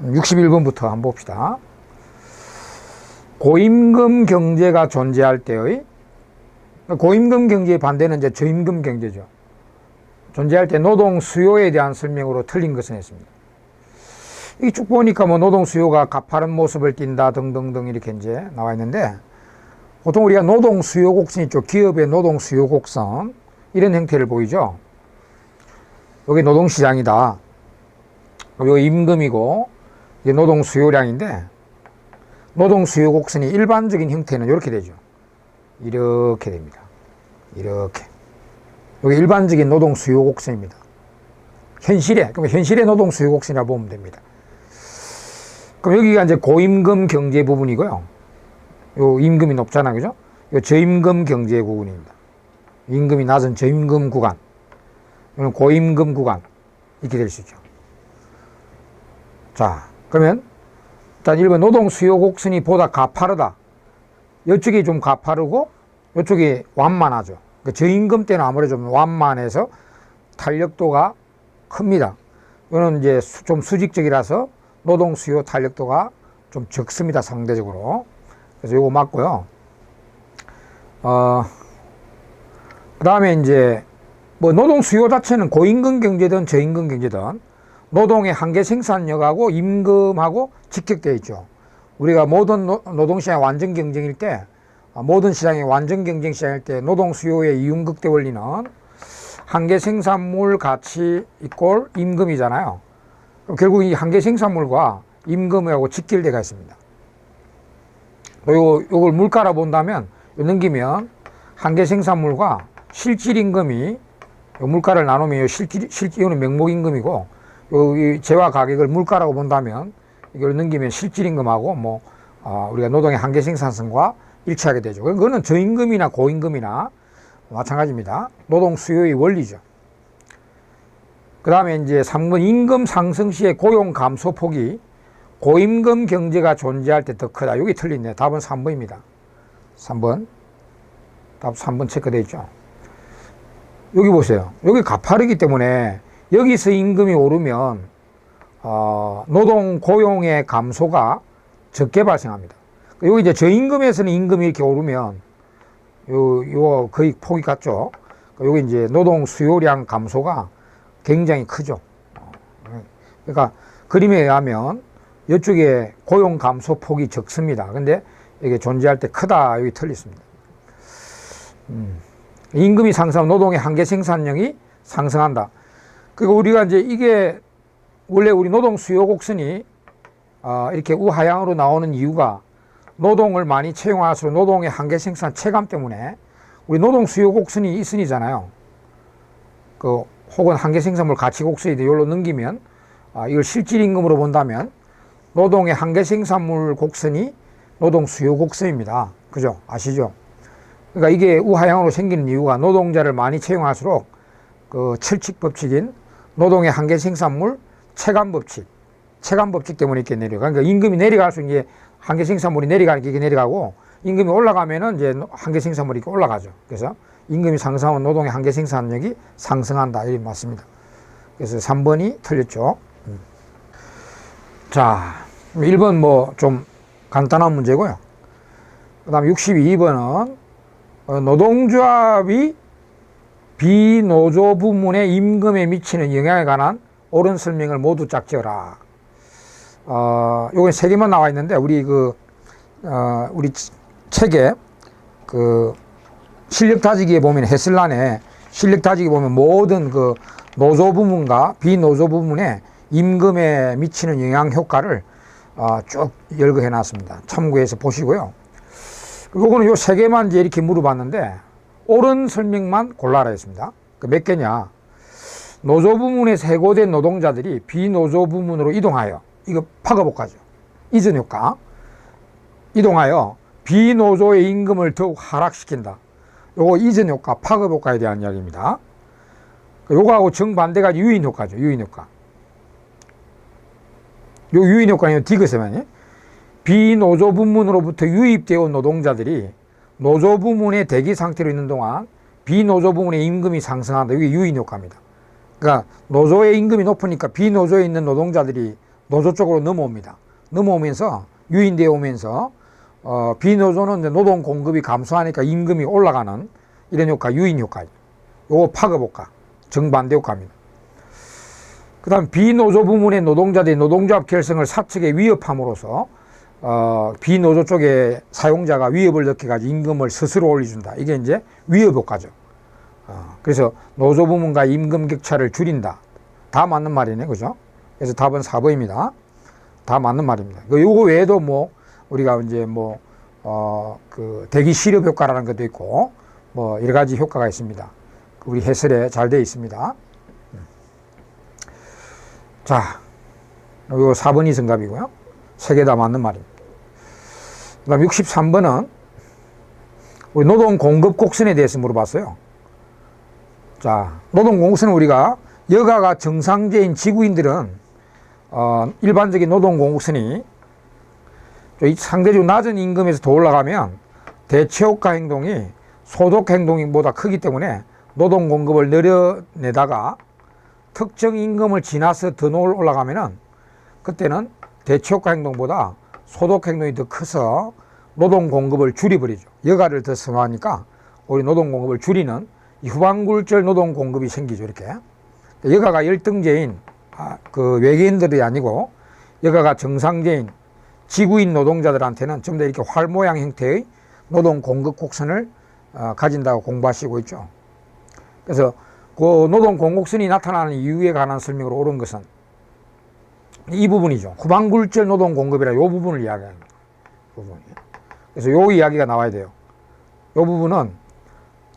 61번부터 한번 봅시다. 고임금 경제가 존재할 때의 고임금 경제의 반대는 이제 저임금 경제죠. 존재할 때 노동 수요에 대한 설명으로 틀린 것은 했습니다. 이 쭉 보니까 뭐 노동 수요가 가파른 모습을 띈다 등등등 이렇게 이제 나와 있는데 보통 우리가 노동 수요 곡선 있죠. 기업의 노동 수요 곡선 이런 형태를 보이죠. 여기 노동 시장이다. 여기 임금이고 이게 노동 수요량인데 노동 수요 곡선이 일반적인 형태는 이렇게 되죠. 이렇게 됩니다. 이렇게. 여기 일반적인 노동 수요 곡선입니다. 현실의, 그럼 현실의 노동 수요 곡선이라고 보면 됩니다. 그럼 여기가 이제 고임금 경제 부분이고요. 요 임금이 높잖아, 그죠? 요 저임금 경제 부분입니다. 임금이 낮은 저임금 구간. 이는 고임금 구간. 이렇게 될 수 있죠. 자, 그러면 일단 1번 노동 수요 곡선이 보다 가파르다. 이쪽이 좀 가파르고 이쪽이 완만하죠. 그 저임금 때는 아무래도 좀 완만해서 탄력도가 큽니다. 이거는 이제 수- 좀 수직적이라서 노동 수요 탄력도가 좀 적습니다. 상대적으로. 그래서 요거 맞고요. 어, 그 다음에 이제 뭐 노동 수요 자체는 고임금 경제든 저임금 경제든 노동의 한계 생산력하고 임금하고 직격되어 있죠. 우리가 모든 노, 노동시장 완전 경쟁일 때 아, 모든 시장이 완전 경쟁 시장일 때 노동 수요의 이윤극대 원리는 한계 생산물 가치 이꼴 임금이잖아요. 결국 이 한계 생산물과 임금하고 직결돼가 있습니다. 또 요, 요걸 물가로 본다면 요 넘기면 한계 생산물과 실질 임금이 요 물가를 나누면 요 실질 실질 이거는 명목 임금이고 요 이 재화 가격을 물가라고 본다면 이걸 넘기면 실질 임금하고 뭐 아, 우리가 노동의 한계 생산성과 일치하게 되죠. 그거는 저임금이나 고임금이나 마찬가지입니다. 노동 수요의 원리죠. 그 다음에 이제 3번 임금 상승 시의 고용 감소 폭이 고임금 경제가 존재할 때 더 크다. 여기 틀리네. 답은 3번입니다. 3번. 답 3번 체크되어 있죠. 여기 보세요. 여기 가파르기 때문에 여기서 임금이 오르면 어, 노동 고용의 감소가 적게 발생합니다. 여기 이제 저임금에서는 임금이 이렇게 오르면 요, 요 거의 폭이 같죠. 여기 이제 노동 수요량 감소가 굉장히 크죠. 그러니까 그림에 의하면 이쪽에 고용 감소 폭이 적습니다. 근데 이게 존재할 때 크다 여기 틀렸습니다. 음. 임금이 상승하면 노동의 한계 생산량이 상승한다. 그리고 우리가 이제 이게 원래 우리 노동 수요 곡선이 어, 이렇게 우하향으로 나오는 이유가 노동을 많이 채용할수록 노동의 한계 생산 체감 때문에 우리 노동 수요 곡선이 이순이잖아요. 그 혹은 한계 생산물 가치 곡선인데 이걸로 넘기면 아, 이걸 실질 임금으로 본다면 노동의 한계 생산물 곡선이 노동 수요 곡선입니다. 그죠? 아시죠? 그러니까 이게 우하향으로 생기는 이유가 노동자를 많이 채용할수록 그 철칙 법칙인 노동의 한계 생산물 체감 법칙, 체감 법칙 때문에 이렇게 내려가. 그러니까 임금이 내려갈수록 이제 한계 생산물이 내려가니까 이게 내려가고 임금이 올라가면은 이제 한계 생산물이 이렇게 올라가죠. 그래서 임금이 상승하면 노동의 한계 생산력이 상승한다. 이게 맞습니다. 그래서 3번이 틀렸죠. 음. 자, 1번 뭐 좀 간단한 문제고요. 그 다음 62번은 어, 노동조합이 비노조 부문의 임금에 미치는 영향에 관한 옳은 설명을 모두 짝지어라. 어, 요건 세 개만 나와 있는데, 우리 그, 어, 우리 책에 그 실력 다지기에 보면 해설란에 실력 다지기 보면 모든 그 노조 부문과 비노조 부문의 임금에 미치는 영향 효과를 어, 쭉 열거해 놨습니다. 참고해서 보시고요. 요거는 요 세 개만 이제 이렇게 물어봤는데 옳은 설명만 골라라 했습니다. 그 몇 개냐? 노조 부문에서 해고된 노동자들이 비노조 부문으로 이동하여 이거 파급효과죠. 이전 효과. 이동하여 비노조의 임금을 더욱 하락시킨다. 요거 이전 효과, 파급 효과에 대한 이야기입니다. 요거하고 정반대가 유인 효과죠. 유인 효과. 요 유인 효과는 디귿에만이 비노조 부문으로부터 유입되어 온 노동자들이 노조 부문의 대기 상태로 있는 동안 비노조 부문의 임금이 상승한다. 이게 유인 효과입니다. 그러니까 노조의 임금이 높으니까 비노조에 있는 노동자들이 노조 쪽으로 넘어옵니다. 넘어오면서 유인되어 오면서 어, 비노조는 이제 노동 공급이 감소하니까 임금이 올라가는 이런 효과, 유인 효과. 요거 파급 효과, 정반대 효과입니다. 그 다음 비노조 부문의 노동자들이 노동조합 결성을 사측에 위협함으로써 어, 비노조 쪽에 사용자가 위협을 느껴가지고 임금을 스스로 올려준다. 이게 이제 위협 효과죠. 어, 그래서 노조 부문과 임금 격차를 줄인다. 다 맞는 말이네, 그죠? 그래서 답은 4번입니다. 다 맞는 말입니다. 그 요거 외에도 뭐 우리가 이제 뭐 어, 그 대기 시력 효과라는 것도 있고 뭐 여러 가지 효과가 있습니다. 우리 해설에 잘 되어 있습니다. 음. 자, 요거 4번이 정답이고요. 세 개 다 맞는 말입니다. 그 다음 63번은 우리 노동 공급 곡선에 대해서 물어봤어요. 자, 노동 공급선은 우리가 여가가 정상제인 지구인들은 어, 일반적인 노동 공급선이 좀 상대적으로 낮은 임금에서 더 올라가면 대체효과 행동이 소득 행동보다 크기 때문에 노동 공급을 늘려내다가 특정 임금을 지나서 더 올라가면은 그때는 대체효과 행동보다 소득 행동이 더 커서 노동 공급을 줄여버리죠. 여가를 더 선호하니까 우리 노동 공급을 줄이는 이 후반굴절 노동 공급이 생기죠. 이렇게 여가가 열등제인 아, 그 외계인들이 아니고 여가가 정상제인 지구인 노동자들한테는 좀 더 이렇게 활 모양 형태의 노동 공급 곡선을 어, 가진다고 공부하시고 있죠. 그래서 그 노동 공급선이 나타나는 이유에 관한 설명으로 옳은 것은 이 부분이죠. 후반굴절 노동 공급이라 이 부분을 이야기하는 부분이. 그래서 이 이야기가 나와야 돼요. 이 부분은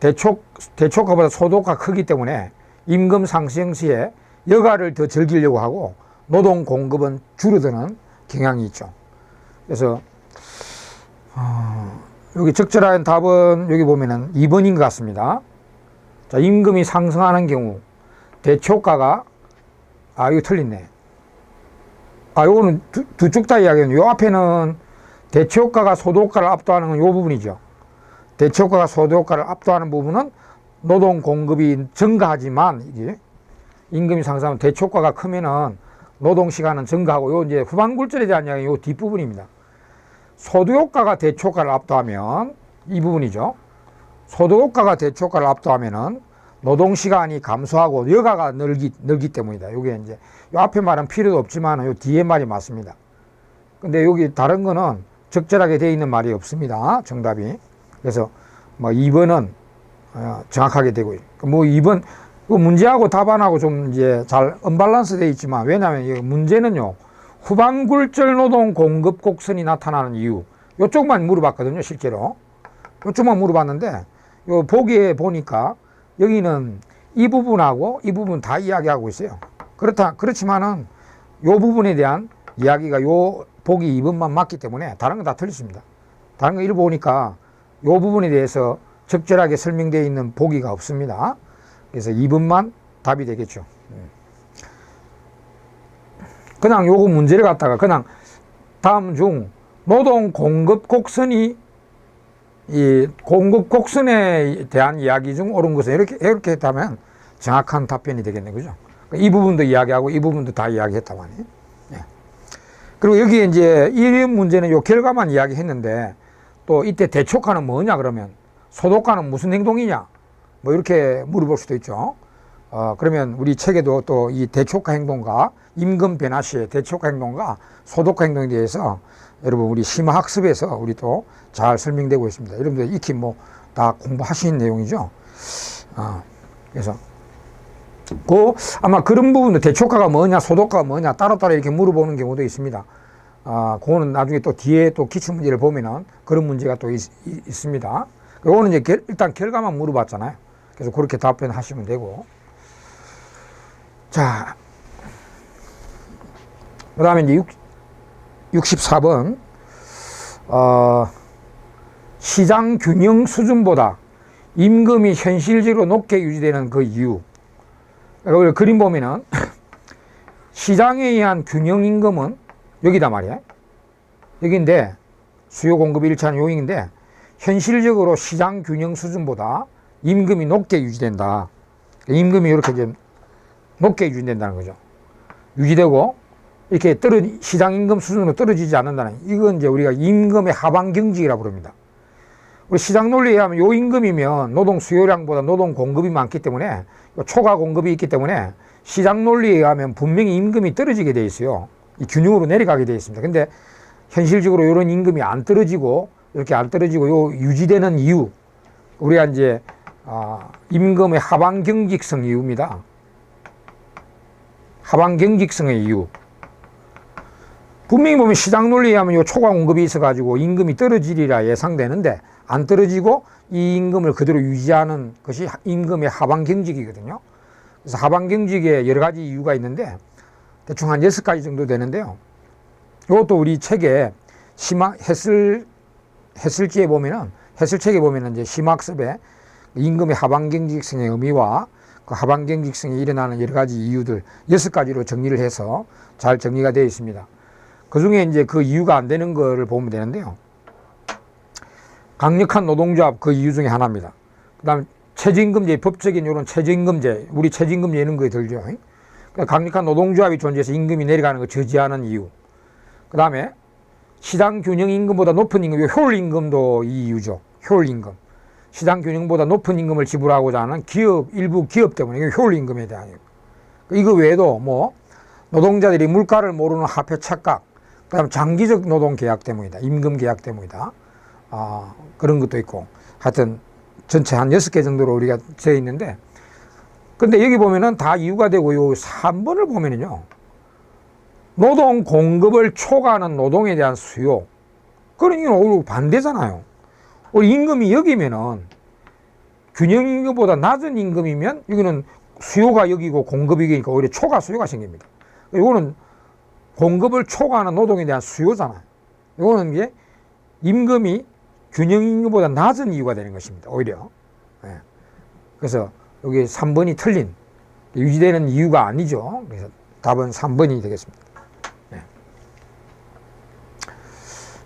대촉 대촉가보다 소득가 크기 때문에 임금 상승 시에 여가를 더 즐기려고 하고 노동 공급은 줄어드는 경향이 있죠. 그래서 어, 여기 적절한 답은 여기 보면은 2번인 것 같습니다. 자, 임금이 상승하는 경우 대초가가 아 이거 틀렸네. 아 요거는 두쪽다 이야기하는 요 앞에는 대초가가 소득가를 압도하는 건 요 부분이죠. 대초가가 소득가를 압도하는 부분은 노동 공급이 증가하지만 이게 임금이 상승하면 대초과가 크면은 노동 시간은 증가하고 요 이제 후반굴절에 대한 이야기 요 뒷부분입니다. 소득효과가 대초과를 압도하면 이 부분이죠. 소득효과가 대초과를 압도하면은 노동 시간이 감소하고 여가가 늘기 늘기 때문이다. 요게 이제 요 앞에 말은 필요도 없지만 요 뒤에 말이 맞습니다. 근데 여기 다른 거는 적절하게 되어 있는 말이 없습니다. 정답이. 그래서 뭐 2번은 어, 정확하게 되고 뭐 2번 그 문제하고 답안하고 좀 이제 잘 언밸런스 되어 있지만 왜냐하면 이 문제는요 후반굴절 노동 공급 곡선이 나타나는 이유 요쪽만 물어봤거든요 실제로 요쪽만 물어봤는데 요 보기에 보니까 여기는 이 부분하고 이 부분 다 이야기하고 있어요. 그렇다 그렇지만은 요 부분에 대한 이야기가 요 보기 2번만 맞기 때문에 다른 건 다 틀렸습니다. 다른 거 이를 보니까 요 부분에 대해서 적절하게 설명되어 있는 보기가 없습니다. 그래서 2번만 답이 되겠죠. 그냥 요거 문제를 갖다가 그냥 다음 중 노동 공급 곡선이 이 공급 곡선에 대한 이야기 중 옳은 것은 이렇게 이렇게 했다면 정확한 답변이 되겠네 그죠? 이 부분도 이야기하고 이 부분도 다 이야기했단 말이에요. 예. 그리고 여기 이제 이 문제는 요 결과만 이야기했는데 또 이때 대촉가는 뭐냐 그러면 소독가는 무슨 행동이냐? 뭐 이렇게 물어볼 수도 있죠. 어, 그러면 우리 책에도 또 이 대초과 행동과 임금 변화 시의 대초과 행동과 소독과 행동에 대해서 여러분 우리 심화학습에서 우리 또 잘 설명되고 있습니다. 여러분들 익히 뭐 다 공부하신 내용이죠. 어, 그래서 그 아마 그런 부분도 대초과가 뭐냐 소독과가 뭐냐 따로따로 이렇게 물어보는 경우도 있습니다. 아, 그거는 나중에 또 뒤에 또 기출 문제를 보면은 그런 문제가 또 있, 습니다 그거는 이제 결, 일단 결과만 물어봤잖아요. 그래서 그렇게 답변하시면 되고. 자, 그 다음에 이제 64번, 어, 시장 균형 수준보다 임금이 현실적으로 높게 유지되는 그 이유. 그러니까 그림 보면은 시장에 의한 균형 임금은 여기다 말이야. 여기인데 수요 공급 일차는 요인인데 현실적으로 시장 균형 수준보다 임금이 높게 유지된다. 임금이 이렇게 좀 높게 유지된다는 거죠. 유지되고 이렇게 떨어 시장 임금 수준으로 떨어지지 않는다는 이건 이제 우리가 임금의 하방 경직이라고 부릅니다. 우리 시장 논리에 의하면 요 임금이면 노동 수요량보다 노동 공급이 많기 때문에 요 초과 공급이 있기 때문에 시장 논리에 의하면 분명히 임금이 떨어지게 돼 있어요. 이 균형으로 내려가게 돼 있습니다. 근데 현실적으로 이런 임금이 안 떨어지고 이렇게 안 떨어지고 요 유지되는 이유 우리가 이제 아, 임금의 하방 경직성 이유입니다. 하방 경직성의 이유. 분명히 보면 시장 논리에 하면 요 초과 공급이 있어가지고 임금이 떨어지리라 예상되는데 안 떨어지고 이 임금을 그대로 유지하는 것이 임금의 하방 경직이거든요. 그래서 하방 경직에 여러 가지 이유가 있는데 대충 한 여섯 가지 정도 되는데요. 이것도 우리 책에 심화 해설 해설지에 보면은 해설책에 보면은 이제 심학습에 임금의 하방 경직성의 의미와 그 하방 경직성이 일어나는 여러 가지 이유들 여섯 가지로 정리를 해서 잘 정리가 되어 있습니다. 그 중에 이제 그 이유가 안 되는 거를 보면 되는데요. 강력한 노동조합 그 이유 중에 하나입니다. 그 다음에 최저임금제, 법적인 이런 최저임금제, 우리 최저임금 예는 거에 들죠. 그러니까 강력한 노동조합이 존재해서 임금이 내려가는 걸 저지하는 이유. 그 다음에 시장 균형 임금보다 높은 임금, 효율 임금도 이 이유죠. 효율 임금. 시장 균형보다 높은 임금을 지불하고자 하는 기업, 일부 기업 때문에 효율 임금에 대한 이유. 이거 외에도 뭐 노동자들이 물가를 모르는 화폐 착각, 그 다음에 장기적 노동 계약 때문이다. 임금 계약 때문이다. 아, 그런 것도 있고. 하여튼 전체 한 여섯 개 정도로 우리가 되어 있는데 근데 여기 보면은 다 이유가 되고 요 3번을 보면은요. 노동 공급을 초과하는 노동에 대한 수요. 이건 오히려 반대잖아요. 우리 임금이 여기면은 균형 임금보다 낮은 임금이면 여기는 수요가 여기고 공급이 여기니까 오히려 초과 수요가 생깁니다. 이거는 공급을 초과하는 노동에 대한 수요잖아요. 이거는 이게 임금이 균형 임금보다 낮은 이유가 되는 것입니다. 오히려. 예. 그래서 여기 3번이 틀린 유지되는 이유가 아니죠. 그래서 답은 3번이 되겠습니다. 예.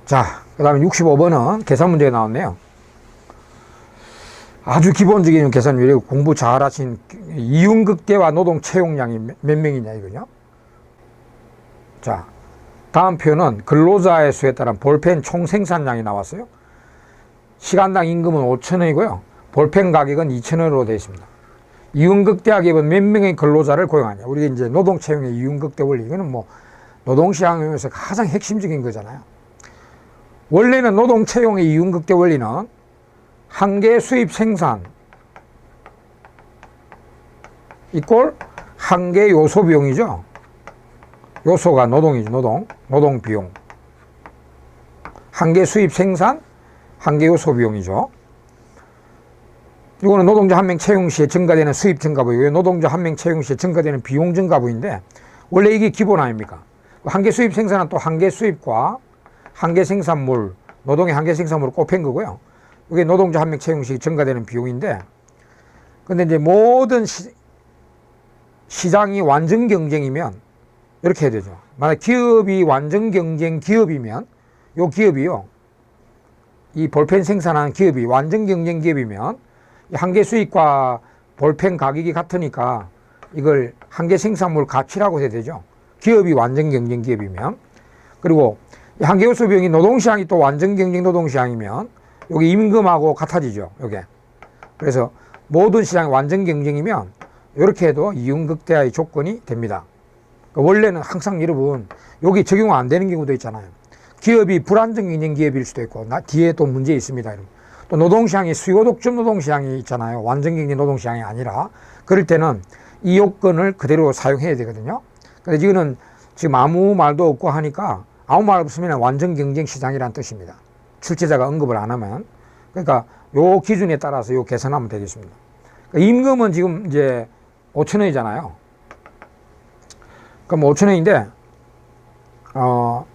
자, 그 다음에 65번은 계산 문제가 나왔네요. 아주 기본적인 계산 유래 공부 잘 하신 이윤극대와 노동 채용량이 몇 명이냐 이거죠. 자, 다음 표는 근로자의 수에 따른 볼펜 총 생산량이 나왔어요. 시간당 임금은 5천원이고요. 볼펜 가격은 2천원으로 되어 있습니다. 이윤극대 기업은 몇 명의 근로자를 고용하냐. 우리가 이제 노동 채용의 이윤극대 원리. 이거는 뭐 노동 시장에서 가장 핵심적인 거잖아요. 원래는 노동 채용의 이윤극대 원리는 한 개 수입 생산 이꼴 한 개 요소 비용이죠. 요소가 노동이죠. 노동. 노동 비용. 한 개 수입 생산 한 개 요소 비용이죠. 이거는 노동자 한 명 채용 시에 증가되는 수입 증가부이고요. 노동자 한 명 채용 시에 증가되는 비용 증가부인데 원래 이게 기본 아닙니까? 한 개 수입 생산은 또 한 개 수입과 한개 생산물, 노동의 한개 생산물을 곱한 거고요. 이게 노동자 한 명 채용 시 증가되는 비용인데 근데 이제 모든 시, 시장이 완전 경쟁이면 이렇게 해야 되죠. 만약 기업이 완전 경쟁 기업이면 요 기업이요. 이 볼펜 생산하는 기업이 완전 경쟁 기업이면 한개 수익과 볼펜 가격이 같으니까 이걸 한개 생산물 가치라고 해야 되죠. 기업이 완전 경쟁 기업이면 그리고 한개 요소 비용이 노동시장이 또 완전 경쟁 노동시장이면 여기 임금하고 같아지죠. 요게. 그래서 모든 시장이 완전 경쟁이면 이렇게 해도 이윤 극대화의 조건이 됩니다. 그러니까 원래는 항상 여러분 여기 적용 안 되는 경우도 있잖아요. 기업이 불안정 경쟁 기업일 수도 있고 나 뒤에 또 문제 있습니다. 또 노동시장이 수요 독점 노동시장이 있잖아요. 완전 경쟁 노동시장이 아니라 그럴 때는 이 요건을 그대로 사용해야 되거든요. 근데 이거는 지금 아무 말도 없고 하니까 아무 말 없으면 완전 경쟁 시장이란 뜻입니다. 출제자가 언급을 안 하면 그러니까 요 기준에 따라서 요 계산하면 되겠습니다. 그러니까 임금은 지금 이제 5천 원이잖아요. 그럼 5천 원인데 어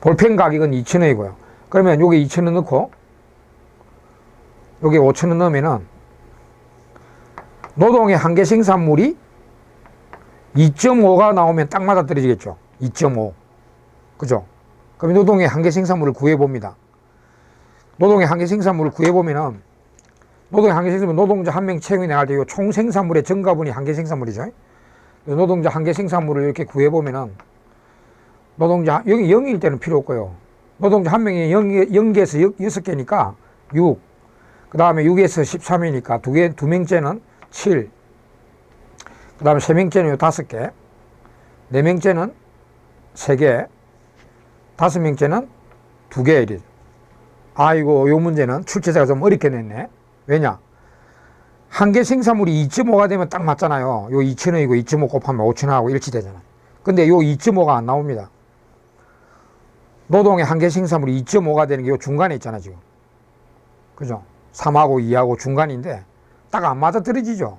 볼펜 가격은 2천 원이고요. 그러면 요게 2천 원 넣고 요게 5천 원 넣으면은 노동의 한개 생산물이 2.5가 나오면 딱 맞아 떨어지겠죠. 2.5. 그죠? 그럼 노동의 한개 생산물을 구해 봅니다. 노동의 한계 생산물을 구해보면은 노동의 한계 생산물 노동자 한 명 채용이 나갈 때 총 생산물의 증가분이 한계 생산물이죠. 노동자 한계 생산물을 이렇게 구해보면은 노동자 여기 0일 때는 필요 없고요. 노동자 한 명이 0, 0개에서 6 개니까 6. 그 다음에 6에서 13이니까 두 개, 두 명째는 7. 그 다음에 세 명째는 요 다섯 개. 네 명째는 세 개. 다섯 명째는 두 개. 이래. 아이고, 요 문제는 출제자가 좀 어렵게 냈네. 왜냐? 한 개 생산물이 2.5가 되면 딱 맞잖아요. 요 2,000원이고 2.5 곱하면 5,000원하고 일치되잖아요. 근데 요 2.5가 안 나옵니다. 노동의 한 개 생산물이 2.5가 되는 게 요 중간에 있잖아, 지금. 그죠? 3하고 2하고 중간인데 딱 안 맞아 떨어지죠.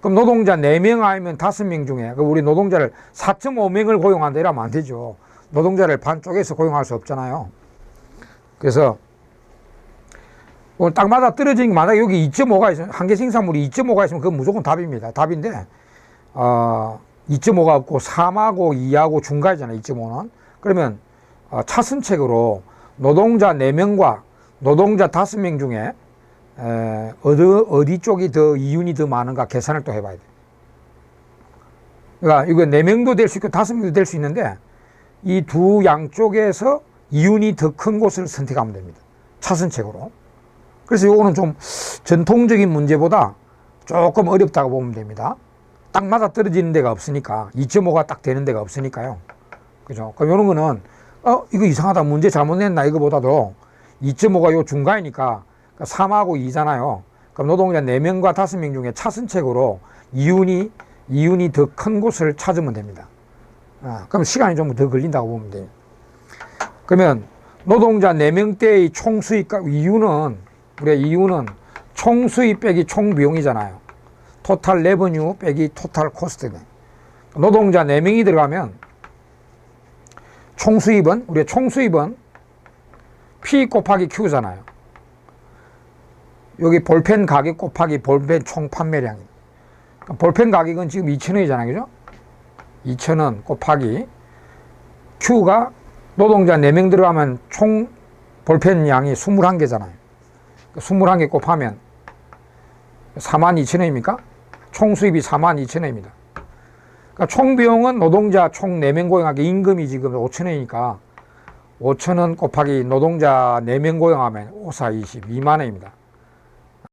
그럼 노동자 4명 아니면 5명 중에 그 우리 노동자를 4.5명을 고용한다 이러면 안 되죠. 노동자를 반 쪼개서 고용할 수 없잖아요. 그래서 오늘 떨어지는 게 만약에 여기 2.5가 있으면 한개 생산물이 2.5가 있으면 그건 무조건 답입니다. 답인데 어, 2.5가 없고 3하고 2하고 중간이잖아요. 2.5는 그러면 어, 차선책으로 노동자 4명과 노동자 5명 중에 에, 어디, 어디 쪽이 더 이윤이 더 많은가 계산을 또 해봐야 돼. 그러니까 이거 4명도 될 수 있고 5명도 될 수 있는데 이 두 양쪽에서 이윤이 더 큰 곳을 선택하면 됩니다. 차선책으로. 그래서 이거는 좀 전통적인 문제보다 조금 어렵다고 보면 됩니다. 딱 맞아 떨어지는 데가 없으니까 2.5가 딱 되는 데가 없으니까요. 그죠? 그럼 이런 거는 어 이거 이상하다 문제 잘못 냈나 이거보다도 2.5가 요 중간이니까 3하고 2잖아요. 그럼 노동자 4명과 5명 중에 차선책으로 이윤이 이윤이 더 큰 곳을 찾으면 됩니다. 아, 그럼 시간이 좀 더 걸린다고 보면 돼요. 그러면 노동자 4명대의 총 수익값 이유는 우리가 이유는 총 수익 빼기 총 비용이잖아요. 토탈 레버뉴 빼기 토탈 코스트네. 노동자 4명이 들어가면 총 수입은 우리가 총 수입은 P 곱하기 Q잖아요. 여기 볼펜 가격 곱하기 볼펜 총 판매량. 그러니까 볼펜 가격은 지금 2,000원이잖아요. 그죠? 2,000원 곱하기 Q가 노동자 4명 들어가면 총 볼펜 양이 21개잖아요. 21개 곱하면 42,000원입니까? 총 수입이 42,000원입니다. 그러니까 총 비용은 노동자 총 4명 고용하기 임금이 지금 5,000원이니까 5,000원 곱하기 노동자 4명 고용하면 5, 4, 20, 2만 원입니다.